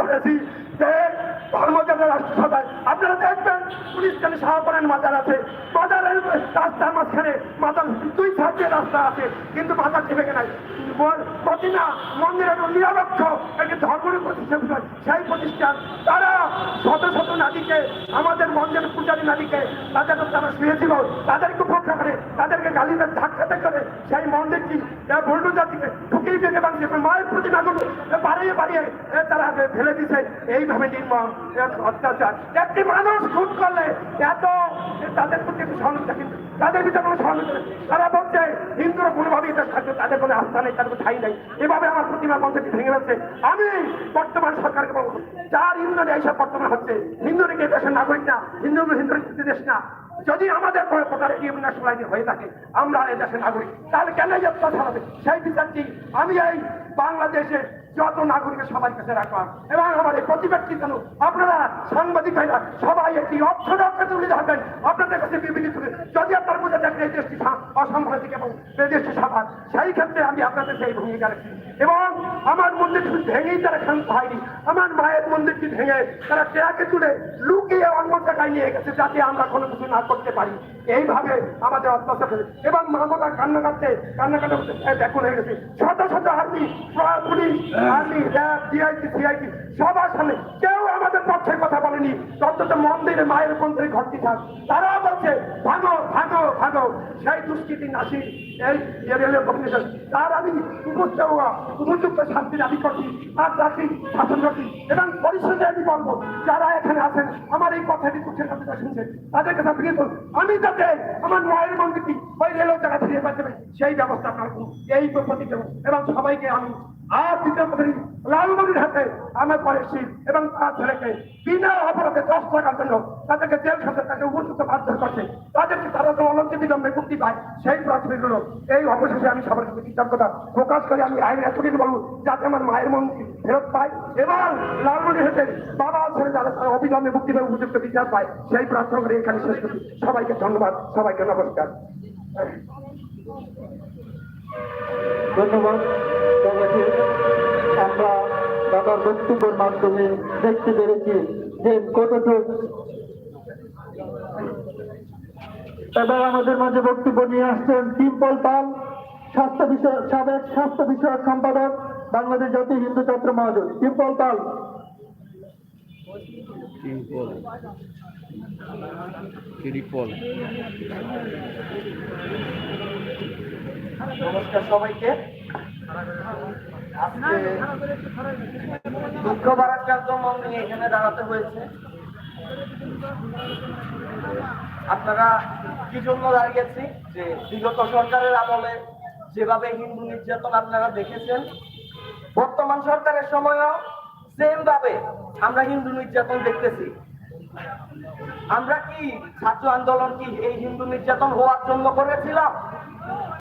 করেছি যে ধর্মযাত্রা রাষ্ট্রসভায় আপনারা দেখবেন, পুলিশ খালি শাহপরের আছে। মাজারের রাস্তার মাঝখানে মাজার দুই সাইডে রাস্তা আছে, কিন্তু মাজার টিপে নাই। মন্দিরের নিরপেক্ষ একটি ধর্মের প্রতিষ্ঠান সেই প্রতিষ্ঠান। তারা শত শত নারীকে, আমাদের মন্দিরের পূজারী নারীকে তাদের তারা শুয়েছিল। তাদেরকে উপেক্ষা করে, তাদেরকে গালিতে ধাক্কাতে করে সেই মন্দিরটি ভুলটু দিতে এবং যে মায়ের প্রতিমাগুলো বাড়িয়ে বাড়িয়ে তারা ফেলে দিছে এইভাবে নির্মম অত্যাচার। একটি মানুষ খুন করলে এত তাদের প্রতি একটু সহানুভূতি কিন্তু তাদের ভিতরে কোনো নেই। তারা বলছে, হিন্দুরা কোনোভাবেই এটা থাকবে তাদের কোনো আস্থা নেই, তাদের ঠাই নেই। এভাবে আমার প্রতিমা মন্দিরটি ভেঙে যাচ্ছে আমি বর্তমান সরকারকে বলব, যার হিন্দুরা এইসব বর্তমান হচ্ছে হিন্দুরা কি দেশের নাগরিক না হিন্দু হিন্দু দেশ না যদি আমাদের কোনো প্রকার আইডি হয়ে থাকে, আমরা এই দেশের নাগরিক, তাহলে কেন গ্রেপ্তার হবে? সেই বিচারটি আমি এই বাংলাদেশে যত নাগরিকের সবার কাছে রাখলাম, এবং আমার এই প্রতিবাদটি কেন আপনারা সাংবাদিক ভাইরা সবাই একটি অর্থরক্ষে তুলে ধরবেন, আপনাদের কাছে বিবৃতি যদি আপনার বুঝে দেখেন এই দেশটি অসাংবাদিক এবং এই দেশটি সাফার সেই ক্ষেত্রে আমি আপনাদের সেই ভূমিকা রাখছি। এবং আমার মন্দিরটি ভেঙেই তারা শান্ত হয়নি। আমার মায়ের মন্দিরটি ভেঙে তারা ট্রাকে তুলে লুকিয়ে অন্য জায়গায় নিয়ে গেছে যাতে আমরা কোনো কিছু না করতে পারি। এইভাবে আমাদের অত্যাচার করে এবং মামলা কান্না কাটতে কান্না কাটতে দেখুন হয়ে গেছে। শত শত army police, army, RAB DIT CIT সবার সামনে কেউ আমাদের পক্ষে কথা বলেনি। অন্তত মন্দিরে মায়ের মন্দিরে ঘরটি থাক। তারা বলছে ভাগো ভাগো ভাগো। সেই দুষ্কৃতি নাসি এই রেলওয়ে কমিশন তার আমি উপযুক্ত শান্তি দাবি করছি। আর রাখি শাসন রাখি এবং পরিষদে আমি বলব যারা এখানে আছেন, আমার এই কথাটি দুঃখের কথা শুনছেন, তাদের কথা ফিরে তো আমি যাতে আমার মায়ের মন্দিরটি ওই রেলের জায়গা ফিরে পাচ্ছে সেই ব্যবস্থা আপনার এই প্রতি এবং সবাইকে আমি আর দ্বিতীয় প্রতি লালমনির হাতে আমার পরে শীত এবং তার ছেলেকে বিনা অপরাধে দশ টাকার জন্য তাদেরকে জেল খাতে তাকে উপযুক্ত মারধর করছে। তাদেরকে তারা তো অলঙ্কে বিলম্বে মুক্তি পায়। সেই প্রাথমিকগুলো এই অবশেষে আমি সবার কাছে কৃতজ্ঞতা প্রকাশ করে আমি আইন এতদিন বলব, যাতে আমার মায়ের মন্দির ফেরত পায় এবং লালমনির হাতে বাবা ছেলে যারা তারা অবিলম্বে মুক্তি পায়, উপযুক্ত বিচার পায়, সেই প্রার্থনা করে এখানে শেষ করি সবাইকে ধন্যবাদ, সবাইকে নমস্কার। ধন্যবাদ দাদার বক্তব্যের মাধ্যমে দেখতে পেরেছি যে কতটুক এবার আমাদের মাঝে বক্তব্য নিয়ে আসছেন পিম্পল পাল স্বাস্থ্য বিষয় সাবেক স্বাস্থ্য বিষয়ক সম্পাদক বাংলাদেশ জাতীয় হিন্দু ছাত্র মহাজন পিম্পল পাল। নমস্কার সবাইকে। আজকে দুঃখ ভারাক্রান্ত মন নিয়ে এখানে দাঁড়াতে হয়েছে। আপনারা কি জন্য দাঁড়িয়েছি? যে বিগত সরকারের আমলে যেভাবে হিন্দু নির্যাতন আপনারা দেখেছেন, বর্তমান সরকারের সময়ও সেম ভাবে আমরা হিন্দু নির্যাতন দেখতেছি। আমরা কি ছাত্র আন্দোলন কি এই হিন্দু নির্যাতন হওয়ার জন্য করেছিলাম?